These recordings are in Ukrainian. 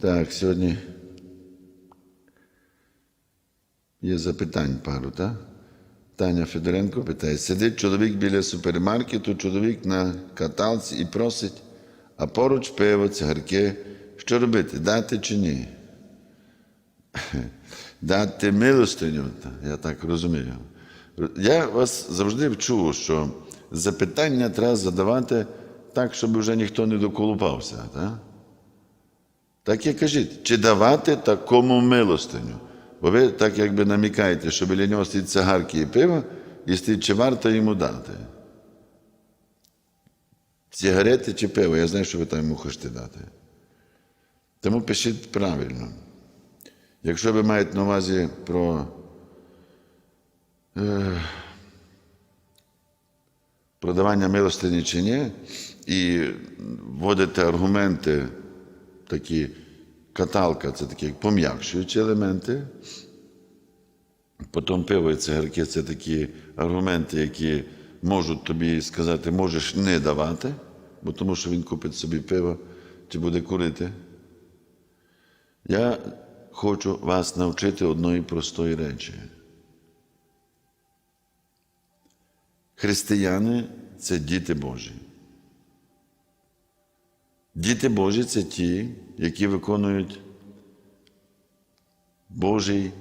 Так, сьогодні є запитань пару, так? Таня Федоренко питає: сидить чоловік біля супермаркету, чоловік на каталці і просить, а поруч пиво, цигарки. Що робити? Дати чи ні? Дати милостиню, я так розумію. Я вас завжди вчу, що запитання треба задавати так, щоб вже ніхто не доколупався. Так? Так і кажіть, чи давати такому милостиню? Бо ви так якби намікаєте, що біля нього стоїть цигарки і пиво, і стоїть, чи варто йому дати? Сигарети чи пиво, я знаю, що ви там йому хочете дати. Тому пишіть правильно. Якщо ви маєте на увазі про е, продавання милостині чи ні, і вводите аргументи, такі каталка, це такі як пом'якшуючі елементи. Потім пиво і цигарки це такі аргументи, які можуть тобі сказати, можеш не давати, бо тому що він купить собі пиво чи буде курити. Я хочу вас навчити одної простої речі. Християни це діти Божі. Діти Божі це ті, які виконують Божий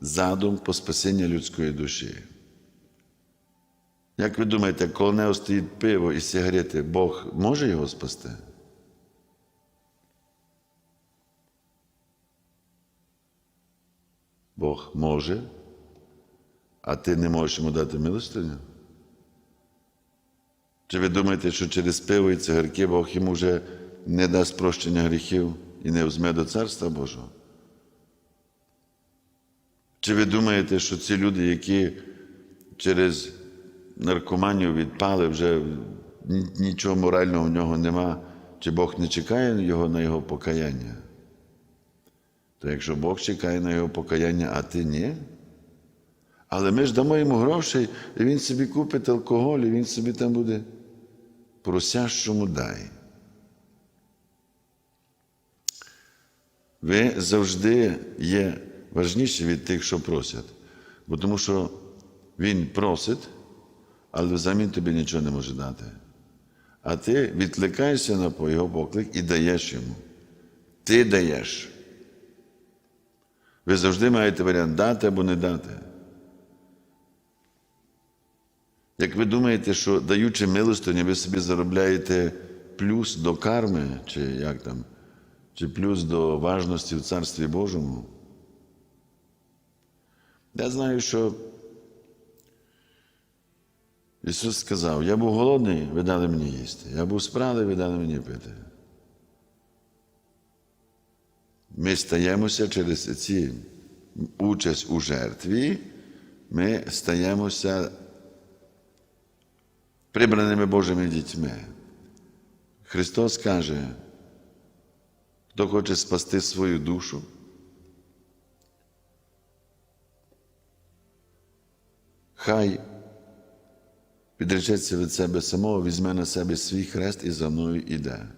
задум по спасіння людської душі. Як ви думаєте, коли нього стоїть пиво і сигарети, Бог може його спасти? Бог може, а ти не можеш йому дати милостиню? Чи ви думаєте, що через пиво і цигарки Бог йому вже не дасть прощення гріхів і не взме до Царства Божого? Чи ви думаєте, що ці люди, які через наркоманію відпали, вже нічого морального в нього нема, чи Бог не чекає його на його покаяння? То якщо Бог чекає на його покаяння, а ти ні? Але ми ж дамо йому грошей, і він собі купить алкоголь, і він собі там буде просящому дай. Ви завжди є важніші від тих, що просять. Бо тому що він просить, але взамін тобі нічого не може дати. А ти відкликаєшся на його поклик і даєш йому. Ти даєш. Ви завжди маєте варіант дати або не дати. Як ви думаєте, що даючи милостині, ви собі заробляєте плюс до карми, чи як там, чи плюс до важності в Царстві Божому? Я знаю, що Ісус сказав, я був голодний, ви дали мені їсти. Я був спраний, ви дали мені пити. Ми стаємося через ці участь у жертві, ми стаємося прибраними Божими дітьми. Христос каже, хто хоче спасти свою душу, хай підречеться від себе самого, візьме на себе свій хрест і за мною іде.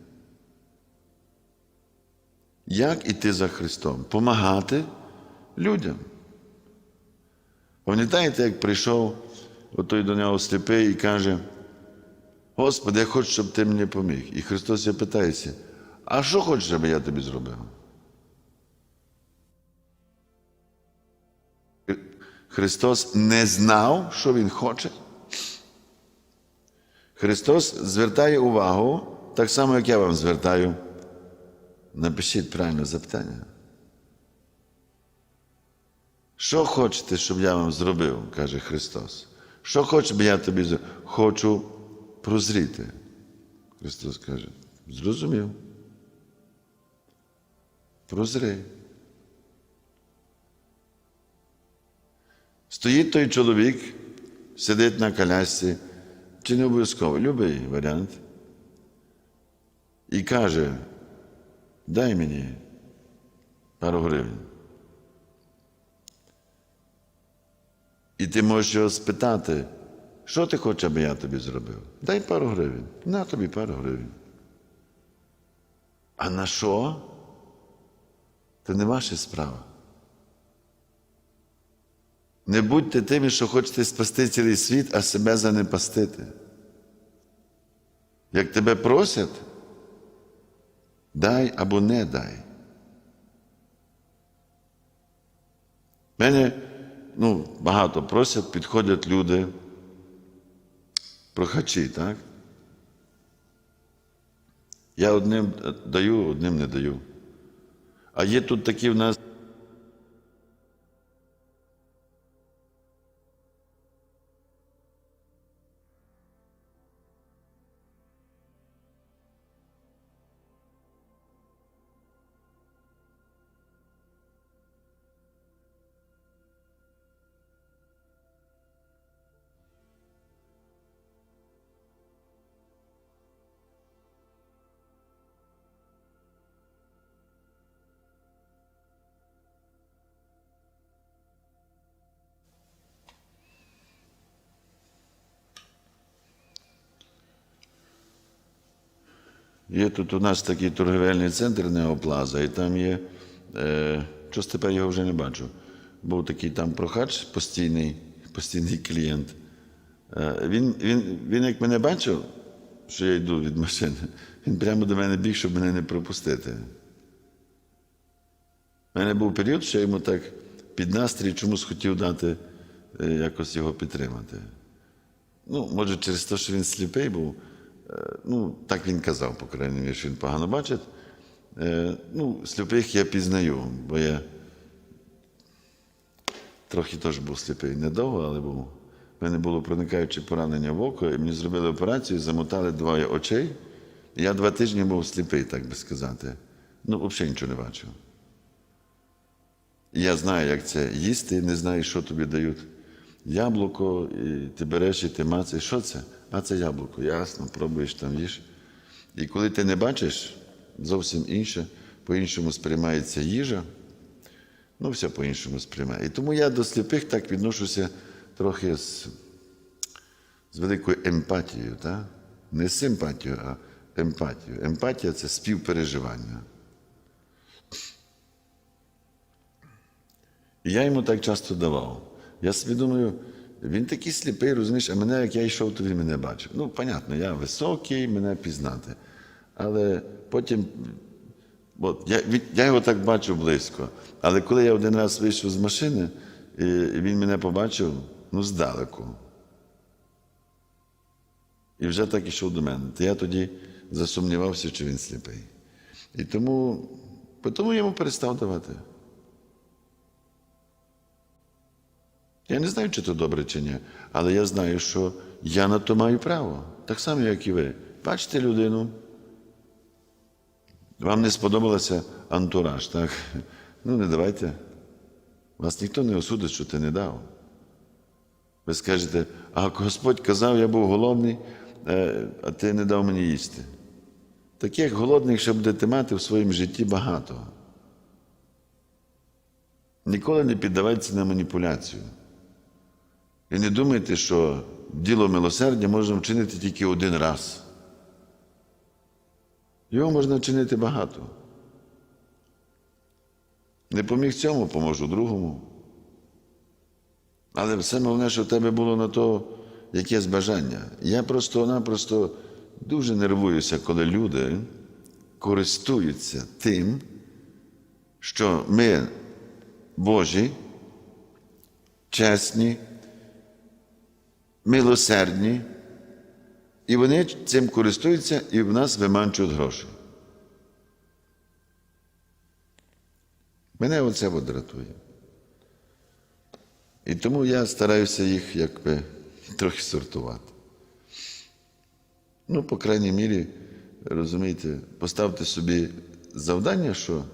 Як іти за Христом? Помагати людям. Пам'ятаєте, як прийшов отой до нього сліпий і каже, Господи, я хочу, щоб ти мені поміг. І Христос я питається, а що хочеш, щоб я тобі зробив? Христос не знав, що Він хоче. Христос звертає увагу, так само, як я вам звертаю. Напишіть правильне запитання. Що хочете, щоб я вам зробив, каже Христос. Що хочеш, щоб я тобі зробив? Хочу прозріти. Христос каже, зрозумів. Прозри. Стоїть той чоловік, сидить на колясці, чи не обов'язково, любий варіант. І каже, дай мені пару гривень. І ти можеш його спитати, що ти хочеш, аби я тобі зробив? Дай пару гривень. На тобі пару гривень. А на що? То не ваша справа. Не будьте тими, що хочете спасти цілий світ, а себе занепастити. Як тебе просять, дай або не дай. Мене ну, багато просять, підходять люди, прохачі, так? Я одним даю, одним не даю. А є тут такі в нас. Є тут у нас такий торговельний центр Неоплаза, і там є. Е, щось тепер його вже не бачу. Був такий там прохач постійний, постійний клієнт. Е, він, він, він, як мене бачив, що я йду від машини, він прямо до мене біг, щоб мене не пропустити. У мене був період, що я йому так під настрій чомусь хотів дати е, якось його підтримати. Ну, може, через те, що він сліпий був. Е, Ну, так він казав, по крайній мірі, що він погано бачить. Е, Ну, сліпих я пізнаю, бо я трохи теж був сліпий. Недовго, але був. У мене було проникаюче поранення в око, і мені зробили операцію, замотали двоє очей. Я два тижні був сліпий, так би сказати. Ну, взагалі нічого не бачив. Я знаю, як це їсти, не знаю, що тобі дають. Яблуко, і ти береш і ти мацаєш. Що це? А це яблуко. Ясно, пробуєш там їж. І коли ти не бачиш, зовсім інше, по-іншому сприймається їжа, ну, все по-іншому сприймає. І тому я до сліпих так відношуся трохи з, з великою емпатією. Так? Не симпатією, а емпатією. Емпатія це співпереживання. І я йому так часто давав. Я собі думаю, він такий сліпий, розумієш, а мене, як я йшов, то він мене бачив. Ну, понятно, я високий, мене пізнати. Але потім, от, я, я його так бачив близько. Але коли я один раз вийшов з машини, і він мене побачив, ну, здалеку. І вже так ішов до мене. То я тоді засумнівався, що він сліпий. І тому, тому я йому перестав давати. Я не знаю, чи це добре, чи ні, але я знаю, що я на то маю право. Так само, як і ви. Бачите людину. Вам не сподобався антураж, так? Ну, не давайте. Вас ніхто не осудить, що ти не дав. Ви скажете, а Господь казав, я був голодний, е, а ти не дав мені їсти. Таких голодних ще будете мати в своєму житті багато. Ніколи не піддавайтеся на маніпуляцію. І не думайте, що діло милосердя можна вчинити тільки один раз. Його можна вчинити багато. Не поміг цьому, поможу другому. Але все головне, що в тебе було на то якесь бажання. Я просто-напросто дуже нервуюся, коли люди користуються тим, що ми Божі, чесні, милосердні, і вони цим користуються і в нас виманчують гроші. Мене оце дратує. І тому я стараюся їх якби трохи сортувати. Ну, по крайній мірі, розумієте, поставте собі завдання, що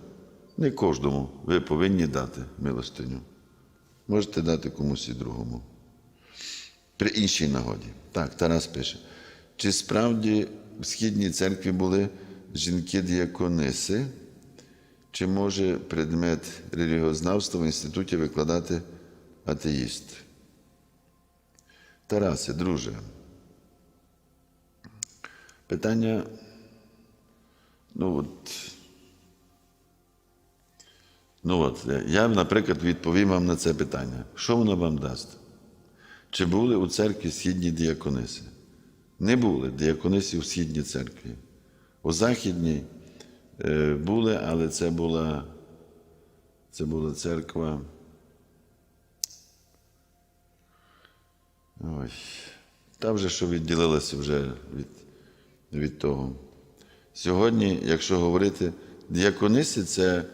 не кожному ви повинні дати милостиню. Можете дати комусь і другому. При іншій нагоді. Так, Тарас пише. Чи справді в східній церкві були жінки-діакониси? Чи може предмет релігіознавства в інституті викладати атеїст? Тарасе, друже. Питання, ну от, Ну от, я, наприклад, відповім вам на це питання. Що воно вам дасть? Чи були у церкві східні діакониси? Не були діакониси у східній церкві. У західній е, були, але це була, це була церква. Ой, та вже що відділилася вже від, від того. Сьогодні, якщо говорити, діакониси це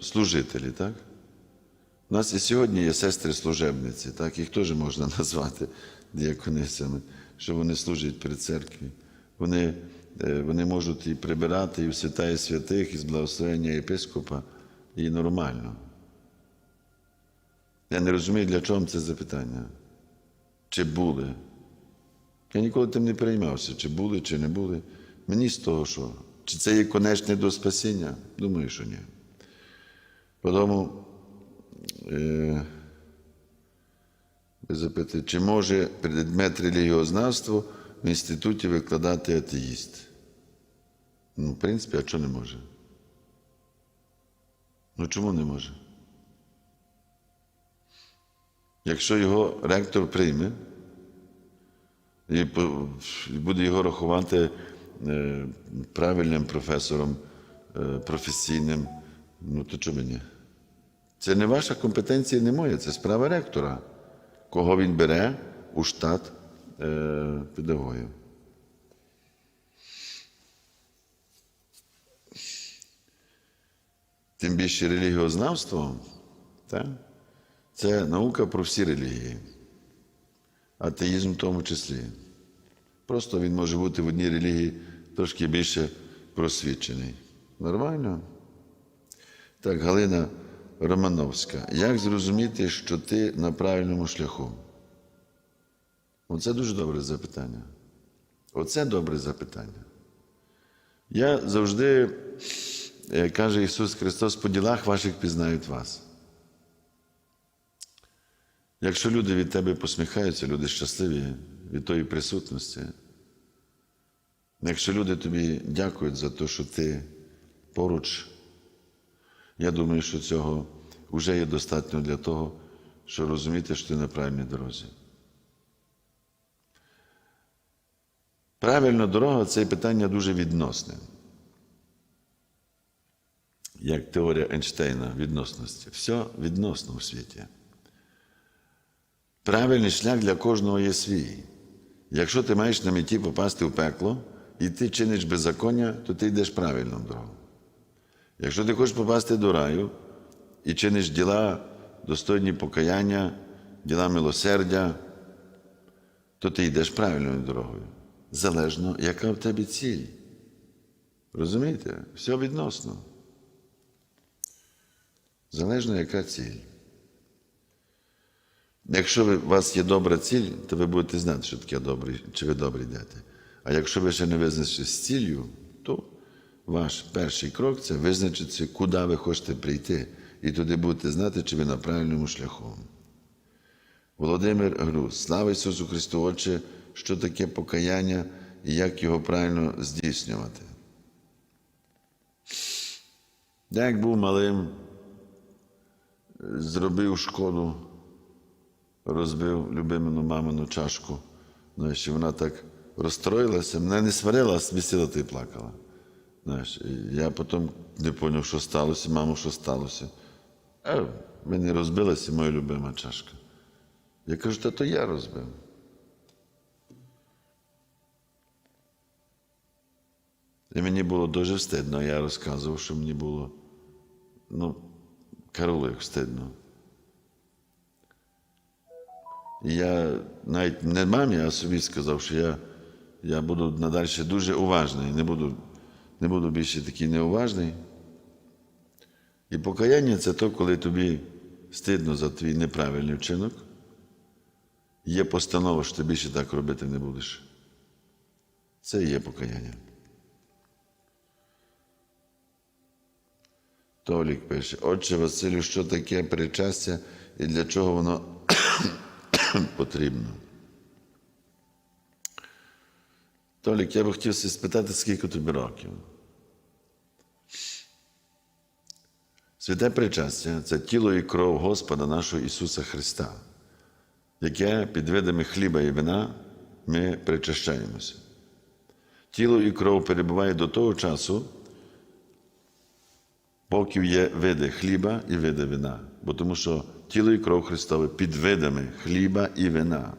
служителі, так? У нас і сьогодні є сестри служебниці, так? їх теж можна назвати діаконисами, що вони служать при церкві. Вони, е, вони можуть і прибирати, і в святає святих, і з благословення єпископа, і нормально. Я не розумію, для чого це запитання. Чи були? Я ніколи тим не переймався, чи були, чи не були. Мені з того, що чи це є конечне до спасіння? Думаю, що ні. Тому е, ви запитаєте, чи може предмет релігіознавства в інституті викладати атеїст? Ну, в принципі, а чого не може? Ну чому не може? Якщо його ректор прийме і буде його рахувати е, правильним професором, е, професійним, ну то чому ні? Це не ваша компетенція, не моя, це справа ректора, кого він бере у штат е, педагогів. Тим більше релігіознавство, так? це наука про всі релігії, атеїзм в тому числі. Просто він може бути в одній релігії трошки більше просвічений. Нормально? Так, Галина Романовська. Як зрозуміти, що ти на правильному шляху? Оце дуже добре запитання. Оце добре запитання. Я завжди, е, каже Ісус Христос, по ділах ваших пізнають вас. Якщо люди від тебе посміхаються, люди щасливі від тої присутності, якщо люди тобі дякують за те, що ти поруч, я думаю, що цього вже є достатньо для того, щоб розуміти, що ти на правильній дорозі. Правильна дорога це питання дуже відносне. Як теорія Ейнштейна відносності. Все відносно у світі. Правильний шлях для кожного є свій. Якщо ти маєш на меті попасти в пекло і ти чиниш беззаконня, то ти йдеш правильною дорогою. Якщо ти хочеш попасти до раю і чиниш діла достойні покаяння, діла милосердя, то ти йдеш правильною дорогою. Залежно, яка в тебе ціль. Розумієте? Все відносно. Залежно, яка ціль. Якщо у вас є добра ціль, то ви будете знати, що таке добре, чи ви добре йдете. А якщо ви ще не визначилися з ціллю, то ваш перший крок це визначитися, куди ви хочете прийти. І туди будете знати, чи ви на правильному шляху. Володимир Груз, слава Ісусу Христу, Отче, що таке покаяння і як його правильно здійснювати. Я як був малим, зробив шкоду, розбив любимину мамину чашку. Знаєш, і вона так розстроїлася, мене не сварила, а смісила та й плакала. Знаєш, я потім не зрозумів, що сталося, мамо, що сталося. А мені розбилася моя любима чашка. Я кажу, та то я розбив. І мені було дуже встидно, я розказував, що мені було, ну, карулик встидно. І я навіть не мамі, а собі сказав, що я, я буду надалі дуже уважний, не буду, не буду більше такий неуважний. І покаяння це то, коли тобі стидно за твій неправильний вчинок. Є постанова, що ти більше так робити не будеш. Це і є покаяння. Толік пише, Отче Василю, що таке причастя і для чого воно потрібно? Толік, я би хотів спитати, скільки тобі років? Святе причастя це тіло і кров Господа нашого Ісуса Христа, яке під видами хліба і вина ми причащаємося. Тіло і кров перебуває до того часу, поки є види хліба і види вина. Бо тому що тіло і кров Христове під видами хліба і вина.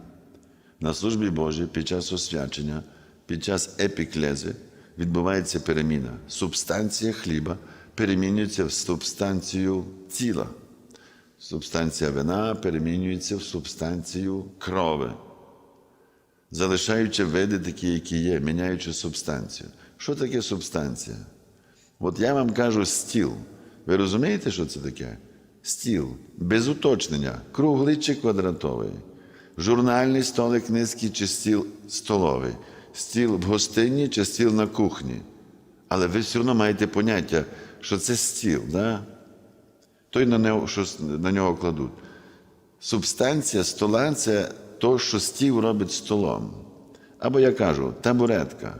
На службі Божій під час освячення, під час епіклези відбувається переміна. Субстанція хліба перемінюється в субстанцію тіла. Субстанція вина перемінюється в субстанцію крови, залишаючи види такі, які є, міняючи субстанцію. Що таке субстанція? От я вам кажу стіл. Ви розумієте, що це таке? Стіл. Без уточнення, круглий чи квадратовий. Журнальний столик низький чи стіл столовий. Стіл в гостині чи стіл на кухні. Але ви все одно маєте поняття, що це стіл, да? той на нього, що на нього кладуть. Субстанція стола це то, що стіл робить столом. Або я кажу, табуретка.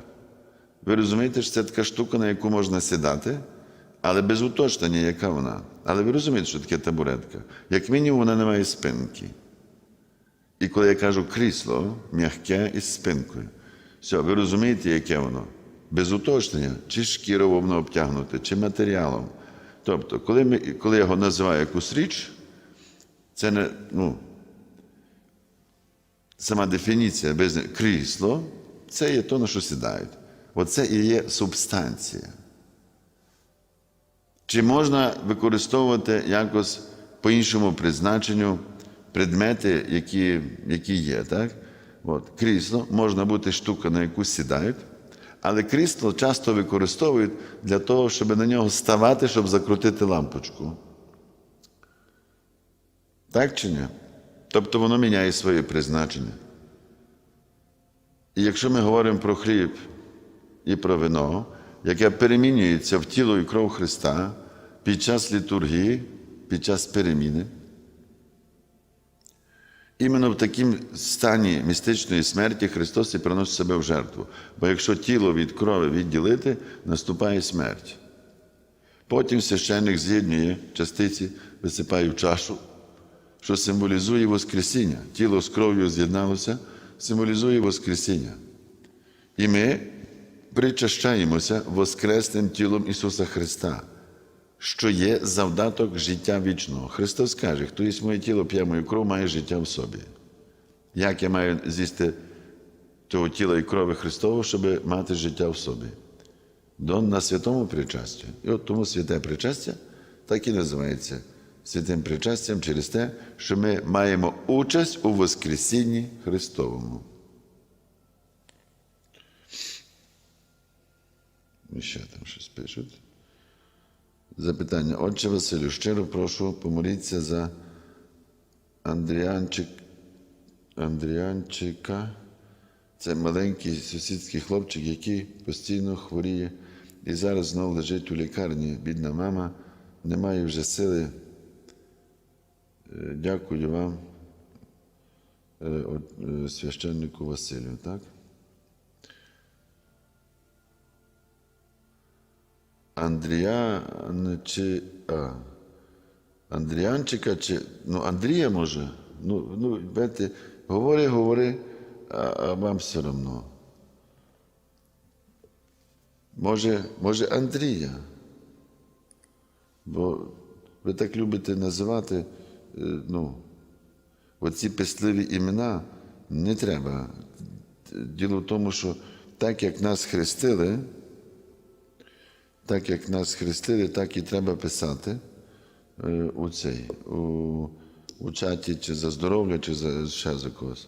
Ви розумієте, що це така штука, на яку можна сідати, але без уточнення, яка вона. Але ви розумієте, що таке табуретка? Як мінімум, вона не має спинки. І коли я кажу крісло, м'яке із спинкою, все, ви розумієте, яке воно? Без уточнення, чи шкірово воно обтягнуте, чи матеріалом. Тобто, коли, ми, коли я його називаю якусь річ, це не, ну, сама дефініція без крісло, це є то, на що сідають. Оце і є субстанція. Чи можна використовувати якось по іншому призначенню предмети, які, які є, так? От, крісло можна бути штука, на яку сідають, але крісло часто використовують для того, щоб на нього ставати, щоб закрутити лампочку. Так чи ні? Тобто воно міняє своє призначення. І якщо ми говоримо про хліб і про вино, яке перемінюється в тіло і кров Христа під час літургії, під час переміни, іменно в такому стані містичної смерті Христос і приносить себе в жертву. Бо якщо тіло від крови відділити, наступає смерть. Потім священник з'єднує частиці, висипає в чашу, що символізує Воскресіння. Тіло з кров'ю з'єдналося, символізує Воскресіння. І ми причащаємося Воскресним тілом Ісуса Христа, що є завдаток життя вічного. Христос каже, хто їсть моє тіло, п'є мою кров, має життя в собі. Як я маю з'їсти того тіла і крови Христового, щоб мати життя в собі? До, на святому причасті. І от тому святе причастя так і називається святим причастям через те, що ми маємо участь у Воскресінні Христовому. І ще там щось пишуть. Запитання. Отче Василю, щиро прошу помоліться за Андріанчик, Андріанчика. Це маленький сусідський хлопчик, який постійно хворіє і зараз знову лежить у лікарні. Бідна мама, немає вже сили. Е, Дякую вам, е, е, священнику Василю. Так? Андріан чи. А, Андріанчика чи. Ну, Андрія може. Ну, ну, бачите, говори, говори, а, а вам все одно. Може, може Андрія. Бо ви так любите називати, ну, оці пестливі імена не треба. Діло в тому, що так як нас хрестили, так як нас хрестили, так і треба писати е, у цей, у, у чаті чи за здоров'я, чи за ще за когось.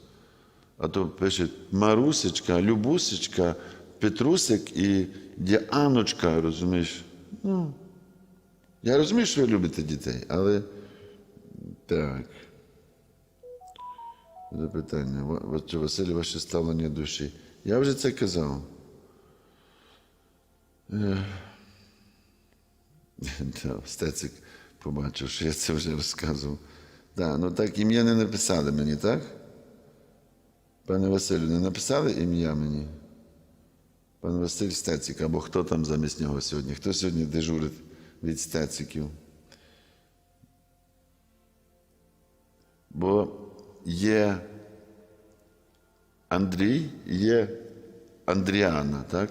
А то пишуть Марусечка, Любусечка, Петрусик і Діаночка, розумієш? Ну, я розумію, що ви любите дітей, але так. Запитання. Чи Василь, ваше ставлення душі? Я вже це казав. Стецик побачив, що я це вже розказував. Да, ну так ім'я не написали мені, так? Пане Василю, не написали ім'я мені? Пан Василь Стецик, або хто там замість нього сьогодні? Хто сьогодні дежурить від стециків? Бо є Андрій, є Андріана, так?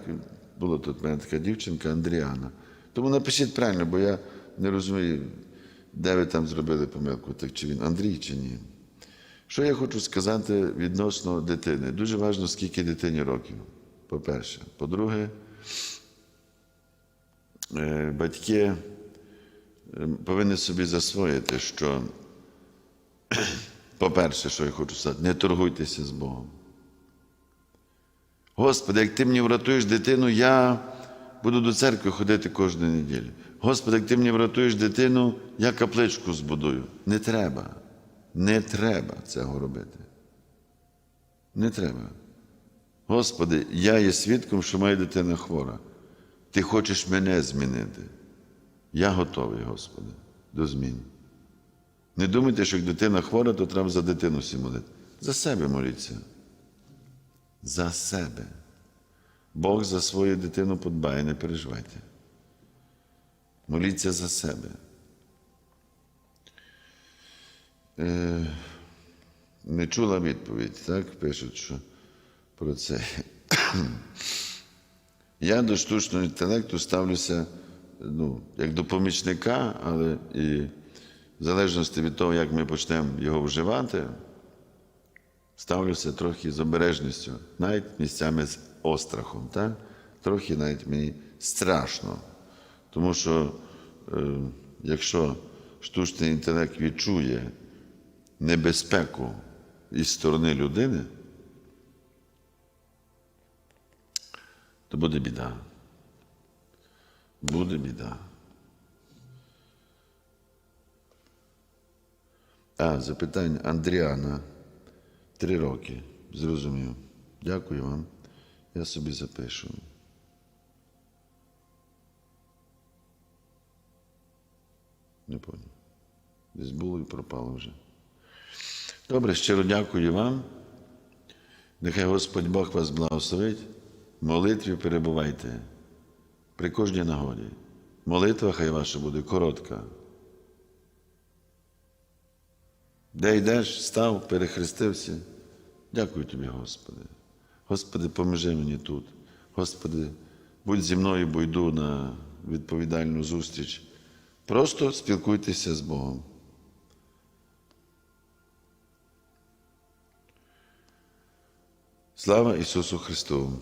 Була тут мене така дівчинка Андріана. Тому напишіть правильно, бо я не розумію, де ви там зробили помилку, так чи він Андрій чи ні. Що я хочу сказати відносно дитини? Дуже важливо, скільки дитині років, по-перше. По-друге, е, батьки е, повинні собі засвоїти, що, по-перше, що я хочу сказати, не торгуйтеся з Богом. Господи, як ти мені врятуєш дитину, я буду до церкви ходити кожну неділю. Господи, як ти мені врятуєш дитину, я капличку збудую. Не треба. Не треба цього робити. Не треба. Господи, я є свідком, що моя дитина хвора. Ти хочеш мене змінити. Я готовий, Господи, до змін. Не думайте, що як дитина хвора, то треба за дитину всі молити. За себе моліться. За себе. Бог за свою дитину подбає, не переживайте. Моліться за себе. Е, не чула відповідь, так? Пишуть, що про це. Я до штучного інтелекту ставлюся ну, як до помічника, але і в залежності від того, як ми почнемо його вживати, ставлюся трохи з обережністю, навіть місцями з острахом. Так? Трохи навіть мені страшно. Тому що е, якщо штучний інтелект відчує небезпеку із сторони людини, то буде біда. Буде біда. А, запитання Андріана. Три роки. Зрозумів. Дякую вам. Я собі запишу. Не понял. Десь було і пропало вже. Добре, щиро дякую вам. Нехай Господь Бог вас благословить. В молитві перебувайте при кожній нагоді. Молитва хай ваша буде коротка. Де йдеш, став, перехрестився. Дякую тобі, Господи. Господи, поможи мені тут. Господи, будь зі мною, бо йду на відповідальну зустріч. Просто спілкуйтеся з Богом. Слава Ісусу Христу!